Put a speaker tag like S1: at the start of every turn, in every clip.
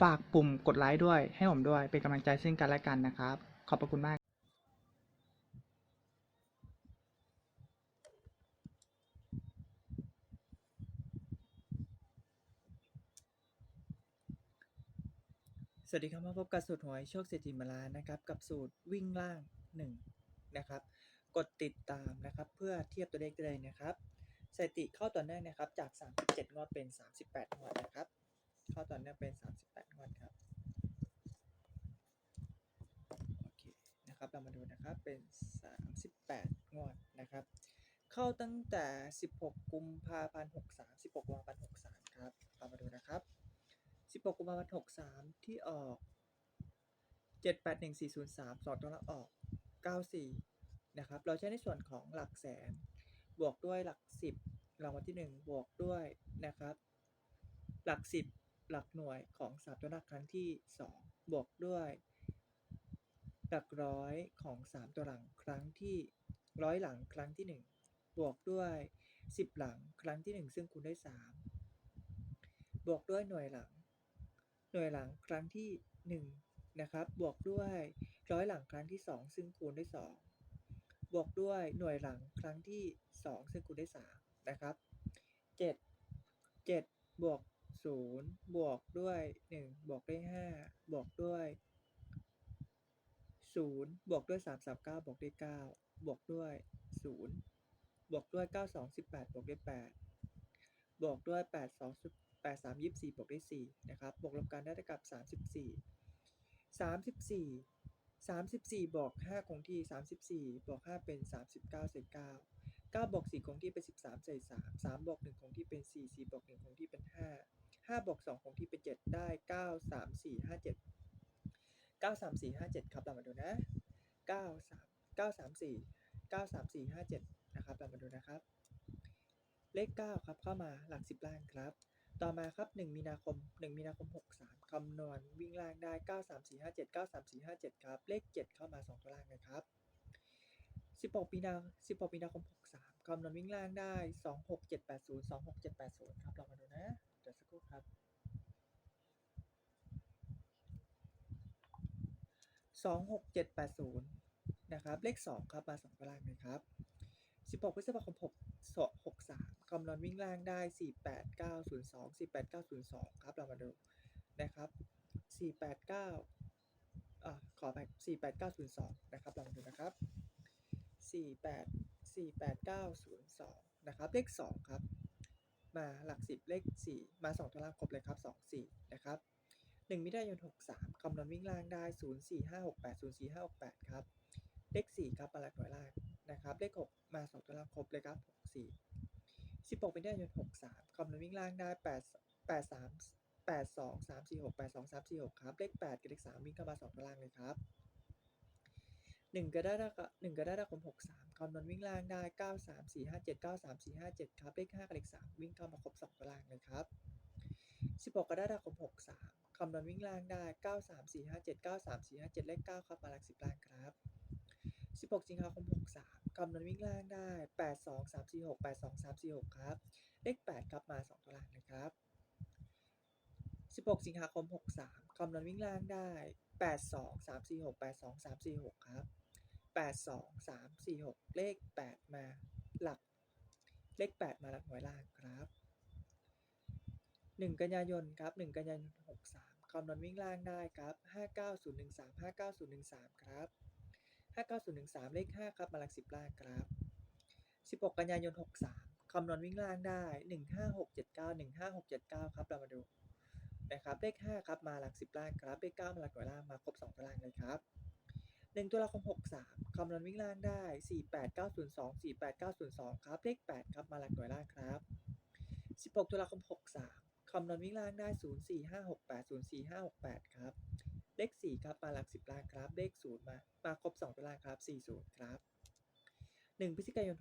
S1: ฝากปุ่มกดไลค์ด้วย ให้ผมด้วย เป็นกำลังใจซึ่งกันและกันนะครับ ขอบพระคุณมาก
S2: สวัสดีครับมาพบกับสูตรหวยโชคเศรษฐีมาลานะครับ กับสูตรวิ่งล่าง 1 นะครับ กดติดตามนะครับ เพื่อเทียบตัวเลขได้เลยนะครับสถิติเข้าต่อเนื่องนะครับ จาก 37 งวดเป็น 38 งวดนะครับ เข้าต่อเนื่องเป็น 38 งวดครับโอเคนะครับเรามา ดูนะครับ เป็น 38 งวดนะครับ เข้าตั้งแต่ 16 กุมภาพันธ์63 16 กุมภาพันธ์63 ครับเรามาดูนะครับ 16 กุมภาพันธ์63 ที่ออก 781403 สองตัวละออก 94 นะครับ เราใช้ในส่วนของหลักแสน บวกด้วยหลัก 10 รางวัลที่ 1 บวกด้วยนะครับ หลัก 10 หลักหน่วยของสามตัวหลักครั้งที่ 2 บวกด้วย หลักร้อยของ 3 ตัวหลังครั้งที่ร้อยหลังครั้งที่ 1 บวกด้วย 10 หลังครั้งที่ 1 ซึ่งคูณได้3บวกด้วยหน่วยหลัง หน่วยหลังครั้งที่ 1 นะครับ บวกด้วยร้อยหลังครั้งที่ 2 ซึ่งคูณได้2บวกด้วยหน่วยหลังครั้งที่ 2 ซึ่งคูณได้3นะครับ 7 7 บวก 0 บวกด้วย 1 บวกได้5บวกด้วย ศูนย์บวกด้วยสามสามเก้าบวกด้วยเก้าบวกด้วยศูนย์บวกด้วยเก้าสองสิบแปดบวกด้วยแปดบวกด้วยแปดสองแปดสามยี่สิบสี่บวกด้วยสี่นะครับบวกลบกันได้เท่ากับสามสิบสี่สามสิบสี่สามสิบสี่บวกห้าคงที่สามสิบสี่บวกห้าเป็นสามสิบเก้าเศษเก้าเก้าบวกสี่คงที่เป็นสิบสามเศษสามสามบวกหนึ่งคงที่เป็นสี่สี่บวกหนึ่งคงที่เป็นห้าห้าบวกสองคงที่เป็นเจ็ดได้เก้าสามสี่ห้าเจ็ด 93457 ครับเรามาดูนะ 9 3 9 3 4 9 3 4 5 7 นะครับเรามาดูนะครับ เลข 9 ครับเข้ามาหลัก 10 ล่างครับ ต่อมาครับ 1 มีนาคม 1 มีนาคม 63 คำนวณวิ่งล่างได้ 9 3 4 5 7 9 3 4 5 7 ครับ เลข 7 เข้ามา 2 ตัวล่างนะครับ 16 มีนา 16 มีนาคม 63 คำนวณวิ่งล่างได้ 2 6 7 8 0 2 6 7 8 0 ครับเรามาดูนะ เดี๋ยวสักครู่ครับ 2 6 7 8 0 นะครับ เลข 2 ครับ มา2ตัวล่างนะครับ 16 พฤษภาคม6 63คำนวณวิ่งล่างได้ 48902 48902 ครับ เรามาดูนะครับ 489อ่าขอไป48902 นะครับ เรามาดูนะครับ 48 48902 นะครับ เลข 2 ครับ มาหลัก 10 เลข 4 มา 2ตัวล่างครบเลยครับ 2 4 นะครับ หนึ่งมิถุนายนามคำนวณวิ่งล่างได้ศูนย์สี่ห้าหกแปดศูนย์สี่ห้าหกแปดครับ เลขสี่ครับมาหลัดหน่วยแรกนะครับ เลขหกมาสองตัวล่างครบเลยครับหกสี่สิบหกมิถุนายนามคำนวณวิ่งล่างได้แปดแปดสามแปดสองสามสี่หกแปดสองสามสี่หกครับ เลขแปดกับเลขสามวิ่งเข้ามางตัวล่างเลยครับหนึ่งกระดาษหนึ่งกระดาษคมหกสามคำนวณวิ่งล่างได้เก้าสามสี่ห้าเจ็ดเก้าสามสี่ห้าเจ็ดครับเลขห้ากับเลขสามวิ่งเข้ามาครบสองตัวล่างเลยครับสิบหกกระดาษคมหกสาม คำนวณวิ่งล่างได้ 93 457 93 457 เลข 9 ครับ มาหลัก 10 ล่างครับ 16 สิงหาคม 63 คำนวณวิ่งล่างได้ 82 346 82 346 ครับ เลข 8 ครับ มา 2 ตัวล่างนะครับ 16 สิงหาคม 63 คำนวณวิ่งล่างได้ 82 346 82 346 ครับ 82 346 เลข 8 มาหลัก เลข 8 มาหลักหน่วยล่างครับ 1 กันยายนครับ 1 กันยายน 63 คำนวณวิ่งล่างได้ครับ 59013 59013 ครับ 59013 เลข 5 ครับมาลัก10ล่างครับ 16 กันยายน 63 คำนวณวิ่งล่างได้ 15679 15679 ครับ เรามาดูนะครับ เลข 5 ครับ มาหลัก 10 ล่างครับ เลข 9 มาหลักหน่วยล่าง มาครบ 2ตารางเลยครับ 1ตุลาคม 63 คำนวณวิ่งล่างได้ 48902 48902 ครับ เลข 8 ครับ มาหลักหน่วยล่างครับ 16ตุลาคม 63 คำนวณวิ่งล่างได้ 04568 04568 ครับ เลข 4 ครับ มาหลัก 10ล่างครับ เลข 0 มา มาครบ 2ตารางครับ 40 ครับ 1พฤศจิกายน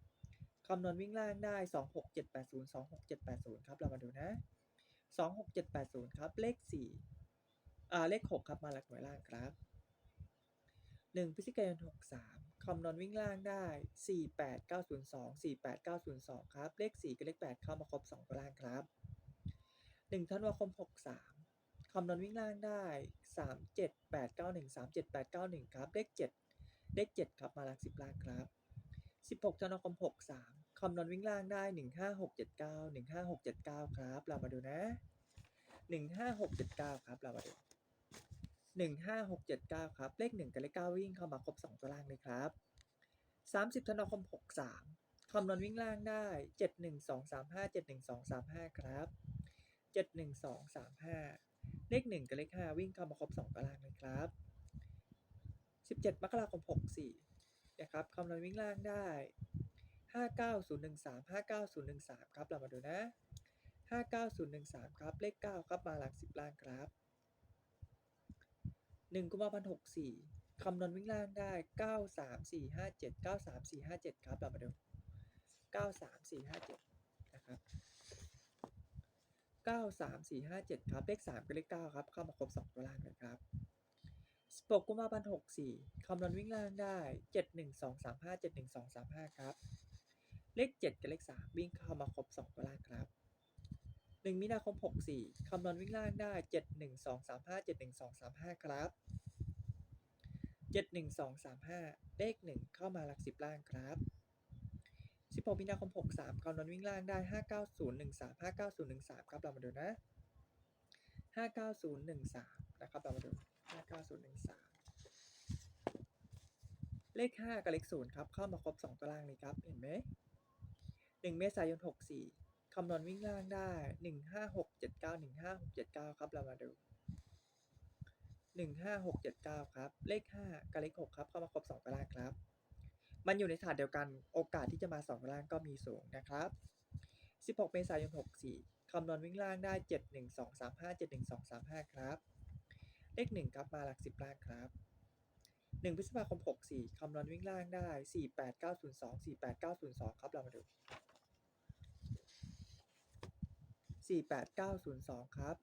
S2: 63คำนวณวิ่งล่างได้ 26780 26780 ครับ เรามาดูนะ 26780 ครับ เลข 4 อ่า เลข 6 ครับ มาหลักหน่วยล่างครับ1พฤศจิกายน 63 คำนวณวิ่งล่างได้ 48902 48902 ครับ เลข 4 กับเลข 8 เข้ามาครบ 2ตารางครับ หนึ่งธันวาคมหกสามคำนวณวิ่งล่างได้สามเจ็ดแปดเก้าหนึ่งสามเจ็ดแปดเก้าหนึ่งครับเลขเจ็ดเลขเจ็ดครับมาลักสิบล่างครับสิบหกธันวาคมหกสามคำนวณวิ่งล่างได้หนึ่งห้าหกเจ็ดเก้าหนึ่งห้าหกเจ็ดเก้าครับเรามาดูนะหนึ่งห้าหกเจ็ดเก้าครับเรามาดูหนึ่งห้าหกเจ็ดเก้าครับเลขหนึ่งกับเลขเก้าวิ่งเข้ามาครบสองตัวล่างเลยครับสามสิบธันวาคมหกสามคำนวณวิ่งล่างได้เจ็ดหนึ่งสองสามห้าเจ็ดหนึ่งสองสามห้าครับ จ็ดหนึ่งสองสามห้าเลขหนึ่งกับเลขห้าวิ่งเข้ามาครบสองตารางเลยครับสิบเจ็ดมกราคมหกสี่นะครับคำนวณวิ่งล่างได้ห้าเก้าศูนย์หนึ่งสามห้าเก้าศูนย์หนึ่งสามครับเรามาดูนะห้าเก้าศูนย์หนึ่งสามครับเลขเก้าครับมาหลักสิบล่างครับหนึ่งกุมภาพันธ์หกสี่คำนวณวิ่งล่างได้เก้าสามสี่ห้าเจ็ดเก้าสามสี่ห้าเจ็ดครับเรามาดูเก้าสามสี่ห้าเจ็ดนะครับ 93457ครับ เลข3กับเลข9ครับ เข้ามาครบ2ตัวล่างเลยครับ16กุมภาพันธ์64คำนวณวิ่งล่างได้71235 71235ครับ เลข7กับเลข3วิ่งเข้ามาครบ2ตัวล่างครับ1มีนาคม64คำนวณวิ่งล่างได้71235 71235ครับ71235เลข1เข้ามาหลัก10ล่างครับ 16มีนาคม 63คำนวณวิ่งล่างได้ 59013 59013 ครับ เรามาดูนะ 59013 นะครับ เรามาดู 59013 เลข 5 กับเลข 0 ครับ เข้ามาครบ 2ตัวล่างเลยครับ เห็นไหม 1 เมษายน 64 คำนวณวิ่งล่างได้ 15679 15679 ครับ เรามาดู15679 ครับ เลข 5 กับเลข 6 ครับ เข้ามาครบ 2ตัวล่างครับ มันอยู่ในถาดเดียวกันโอกาสที่จะมา2ตัวล่างก็มีสูงนะครับ 16 เมษายน 64 คำนวณวิ่งล่างได้ 71235 71235 ครับ เลข 1 ครับมาหลัก 10 ล่างครับ 1 พฤษภาคม 64 คำนวณวิ่งล่างได้ 48902 48902 ครับ เรามาดู 48902 ครับ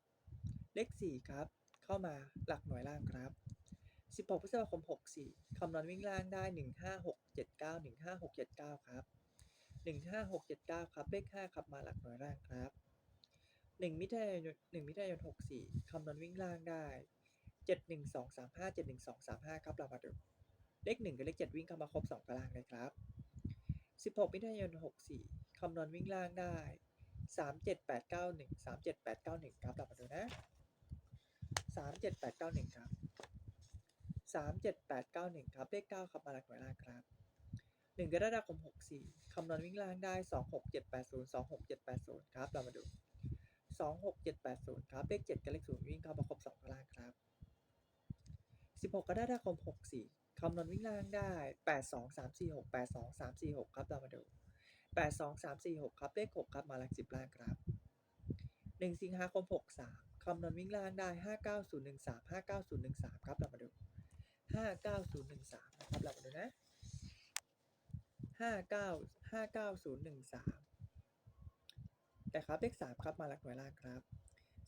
S2: เลข 4 ครับ เข้ามาหลักหน่วยล่างครับ 16 พฤษภาคม 64 คำนวณวิ่งล่างได้ 15679 15679 ครับ 15679 ครับเลข5ครับมาหลักหน่วยล่างครับ 1 มิถุนายน1มิถุนายน 64 คำนวณวิ่งล่างได้ 71235 71235 ครับเรามาดูเลข1กับเลข7วิ่งเข้ามาครบ 2ตารางเลยครับ 16 มิถุนายน 64 คำนวณวิ่งล่างได้ 37891 37891 ครับเรามาดูนะ 37891 ครับ 37891 ครับเลข9ครับมาหลักหน่วยล่างครับ 1กรกฎาคม64คำนวณวิ่งล่างได้ 26780 26780 ครับเรามาดู 26780 ครับเลข7กับเลข0วิ่งเข้ามาครบ2ตารางครับ 16กรกฎาคม64คำนวณวิ่งล่างได้ 82346 82346 ครับเรามาดู 82346 ครับเลข6ครับมาหลัก10ล่างครับ 1 สิงหาคม 63คำนวณวิ่งล่างได้ 59013 59013 ครับเรามาดู 59013นะครับเรามาดูนะ59 59013นะครับเลข3ครับมาหลักหน่วยล่างครับ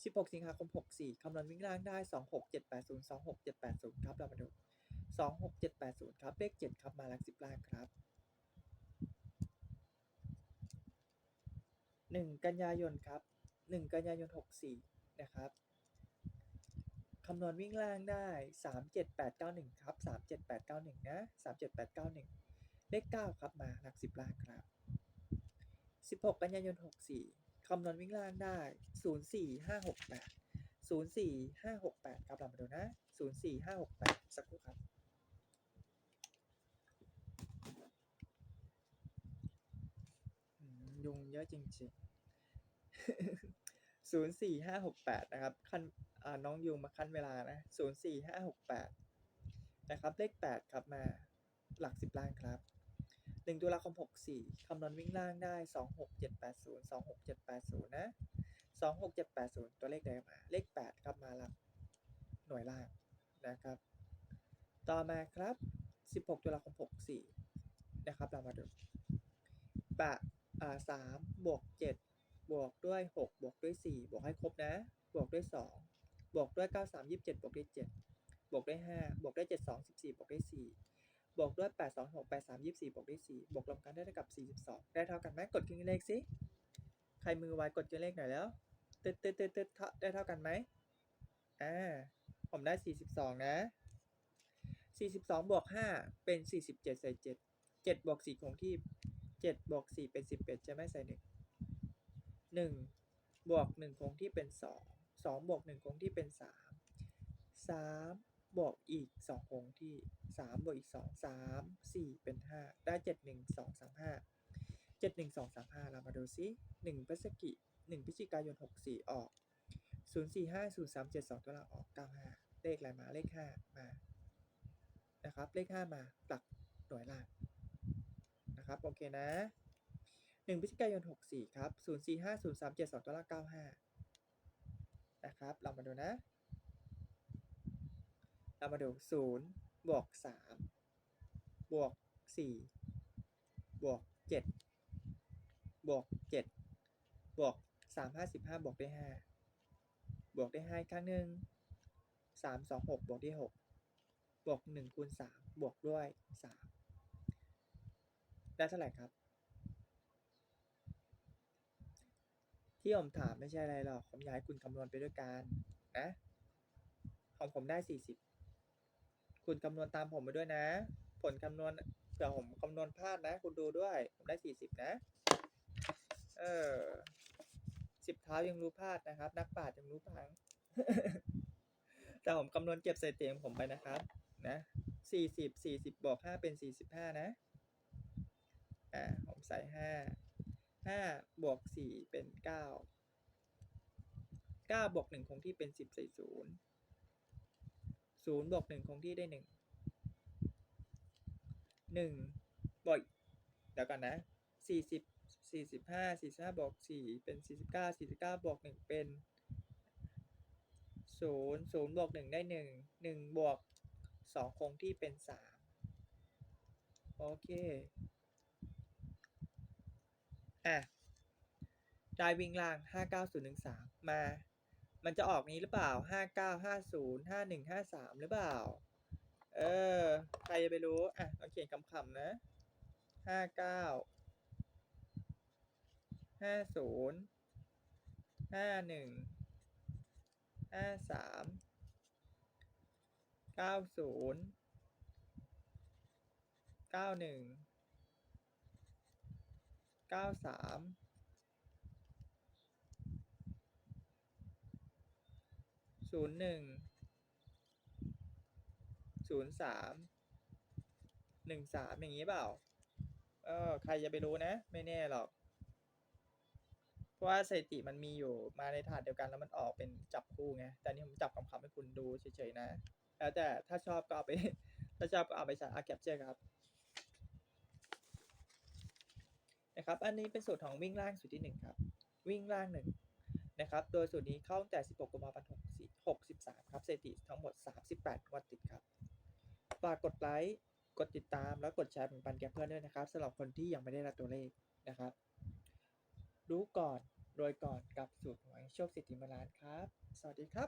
S2: 16สิงหาคม64คำนวณวิ่งล่างได้26780 26780ครับเรามาดู26780ครับเลข7ครับมาหลัก10ล่างครับ1กันยายนครับ1กันยายน64นะครับ คำนวณวิ่งล่างได้ 37891 ครับ 37891 นะ 37891 เลข 9 ครับ มาหลัก 10 ล่างครับ 16 กันยายน 64 คำนวณวิ่งล่างได้ 04568 04568 ครับเรามาดูนะ 04568 สักครู่ครับยุงเยอะจริงๆ ศูนย์สี่ห้าหกแปดนะครับขั้นน้องยุงมาขั้นเวลานะศูนย์สี่ห้าหกแปดนะครับ เลขแปดครับมาหลักสิบล่างครับหนึ่งตุลาคมหกสี่คำนวณวิ่งล่างได้สองหกเจ็ดแปดศูนย์สองหกเจ็ดแปดศูนย์นะสองหกเจ็ดแปดศูนย์ตัวเลขเดิมมา เลขแปดครับมาหลักหน่วยล่างนะครับ ต่อมาครับสิบหกตุลาคมหกสี่นะครับเรามาดูแปดอ่าสามบวกเจ็ด บวกด้วยหกบวกด้วยสี่บวกให้ครบนะ บวกด้วยสองบวกด้วยเก้าสามยี่สิบเจ็ดบวกด้วยเจ็ดบวกด้วยห้าบวกด้วยเจ็ดสองสิบสี่บวกด้วยสี่บวกด้วยแปดสองหกแปดสามยี่สี่บวกด้วยสี่บวกรวมกันได้เท่ากับสี่สิบสองได้เท่ากันไหมกดครึ่งเลขสิ ใครมือไวกดครึ่งเลขหน่อยแล้วตึ๊ดตึ๊ดตึ๊ดตึ๊ดเท่าได้เท่ากันไหมอ่า ผมได้สี่สิบสองนะสี่สิบสองบวกห้าเป็นสี่สิบเจ็ดใส่เจ็ดเจ็ดบวกสี่คงที่เจ็ดบวกสี่เป็นสิบเอ็ดใช่ไหมใส่ห หนึ่งบวกหนึ่งคงที่เป็นสองสองบวกหนึ่งคงที่เป็นสามสามบวกอีกสองคงที่สามบวกอีกสองสามสี่เป็นห้าได้เจ็ดหนึ่งสองสามห้าเจ็ดหนึ่งสองสามห้าเรามาดูซิหนึ่งพฤศจิหนึ่งพฤศจิกายนหกสี่ออกศูนย์สี่ห้าศูนย์สามเจ็ดสองตัวละออกเก้าห้าเลขอะไรมาเลขห้ามา นะครับ เลขห้ามาหลักหน่วยล่างนะครับ โอเคนะ หนึ่งพฤศจิกายนหกสี่ครับศูนย์สี่ห้าศูนย์สามเจ็ดสองตัวละเก้าห้านะครับ เรามาดูนะ เรามาดูศูนย์บวกสามบวกสี่บวกเจ็ดบวกเจ็ดบวกสามห้าสิบห้าบวกได้ห้าบวกได้ห้าครั้งหนึ่งสามสองหกบวกได้หกบวกหนึ่งคูณสามบวกด้วยสามได้เท่าไหร่ครับ ที่ผมถามไม่ใช่อะไรหรอก ผมอยากให้คุณคำนวณไปด้วยกันนะของผมได้สี่สิบคุณคำนวณตามผมไปด้วยนะ ผลคำนวณเผื่อผมคำนวณพลาดนะ คุณดูด้วย ผมได้สี่สิบนะ เออสิบเท้ายังรู้พลาดนะครับ นักปราชญ์ยังรู้พัง แต่ผมคำนวณเก็บใส่เตียงผมไปนะครับ นะสี่สิบสี่สิบบวกห้าเป็นสี่สิบห้านะ อ่า ผมใส่ห้า ห้าบวกสี่เป็นเก้าเก้าบวกหนึ่งคงที่เป็นสิบใส่ศูนย์ศูนย์บวกหนึ่งคงที่ได้หนึ่งหนึ่งบวกเดี๋ยวก่อนนะสี่สิบสี่สิบห้าสี่สิบห้าบวกสี่เป็นสี่สิบเก้าสี่สิบเก้าบวกหนึ่งเป็นศูนย์ศูนย์บวกหนึ่งได้หนึ่งหนึ่งบวกสองคงที่เป็นสามโอเค อะได้วิ่งล่าง 59013 มา มันจะออกนี้หรือเปล่า 5950 5153 หรือเปล่า เออ ใครจะไปรู้ อะเราเขียนคำๆนะ 59 50 51 53 90 91 93ศูนย์หนึ่ง ศูนย์หนึ่งศูนย์สามหนึ่งสามอย่างนี้เปล่า เออ ใครจะไปรู้นะ ไม่แน่หรอก เพราะว่าสถิติมันมีอยู่มาในถาดเดียวกันแล้วมันออกเป็นจับคู่ไง แต่นี่ผมจับคำๆให้คุณดูเฉยๆนะ แล้วแต่ถ้าชอบก็เอาไป ถ้าชอบก็เอาไปใส่อาแคปเจอร์ครับ นะครับ อันนี้เป็นสูตรของวิ่งล่างสูตรที่ 1 ครับ วิ่งล่างหนึ่งนะครับ โดยสูตรนี้เข้าตั้งแต่ 16กุมภาพันธ์63 ครับ เศรษฐีทั้งหมด 38 วันติดครับ ฝากกดไลค์ กดติดตาม แล้วกดแชร์เป็นปันแก่เพื่อนด้วยนะครับสำหรับคนที่ยังไม่ได้รับตัวเลขนะครับ รู้ก่อนรวยก่อนกับสูตรหวงโชคสิทธิมาลานครับ สวัสดีครับ